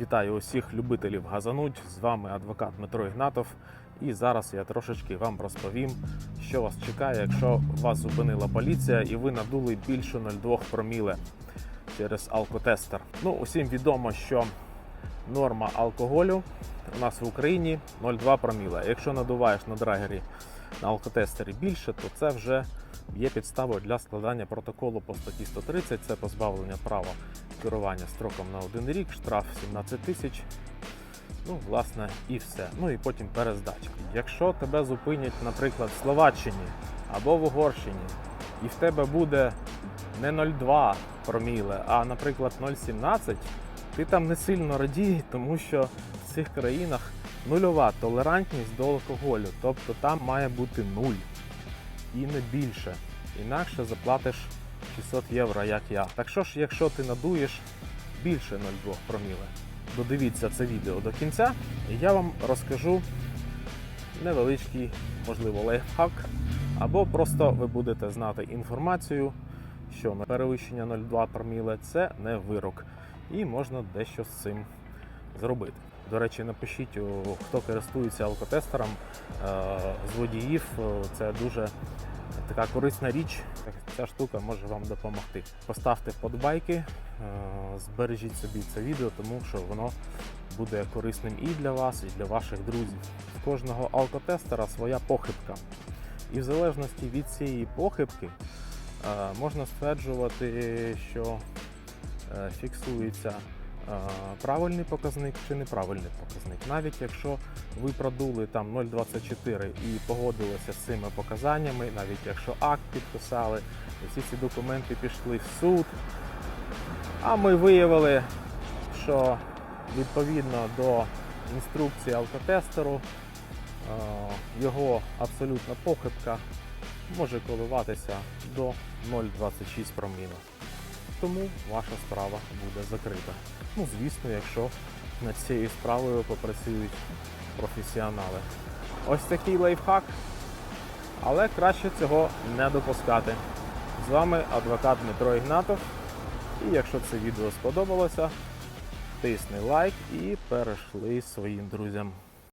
Вітаю усіх любителів газануть. З вами адвокат Дмитро Ігнатов. І зараз я трошечки вам розповім, що вас чекає, якщо вас зупинила поліція і ви надули більше 0,2 проміле через алкотестер. Ну, усім відомо, що норма алкоголю у нас в Україні 0,2 проміле. Якщо надуваєш на драгері на алкотестері більше, то це вже є підставою для складання протоколу по статті 130. Це позбавлення права керування строком на один рік, штраф 17 тисяч. Ну, власне, і все. Ну і потім перездача. Якщо тебе зупинять, наприклад, в Словаччині або в Угорщині, і в тебе буде не 0,2 проміле, а, наприклад, 0,17, ти там не сильно радій, тому що в цих країнах нульова толерантність до алкоголю. Тобто там має бути нуль і не більше. Інакше заплатиш 600 євро, як я. Так що ж, якщо ти надуєш більше 0,2 проміле, додивіться це відео до кінця, і я вам розкажу невеличкий, можливо, лайфхак, або просто ви будете знати інформацію, що на перевищення 0,2 проміле це не вирок, і можна дещо з цим зробити. До речі, напишіть, хто користується алкотестером е, з водіїв. Це дуже така корисна річ. Ця штука може вам допомогти. Поставте подбайки, е, збережіть собі це відео, тому що воно буде корисним і для вас, і для ваших друзів. В кожного алкотестера своя похибка. І в залежності від цієї похибки можна стверджувати, що е, фіксується е, правильний показник чи неправильний показник. Навіть якщо ви продули там 0,24 і погодилися з цими показаннями, навіть якщо акт підписали, всі ці документи пішли в суд, а ми виявили, що відповідно до інструкції алкотестеру е, його абсолютна похибка може коливатися до 0,26 проміла. Тому ваша справа буде закрита. Ну, звісно, якщо над цією справою попрацюють професіонали. Ось такий лайфхак, але краще цього не допускати. З вами адвокат Дмитро Ігнатов. І якщо це відео сподобалося, тисни лайк і перейшли своїм друзям.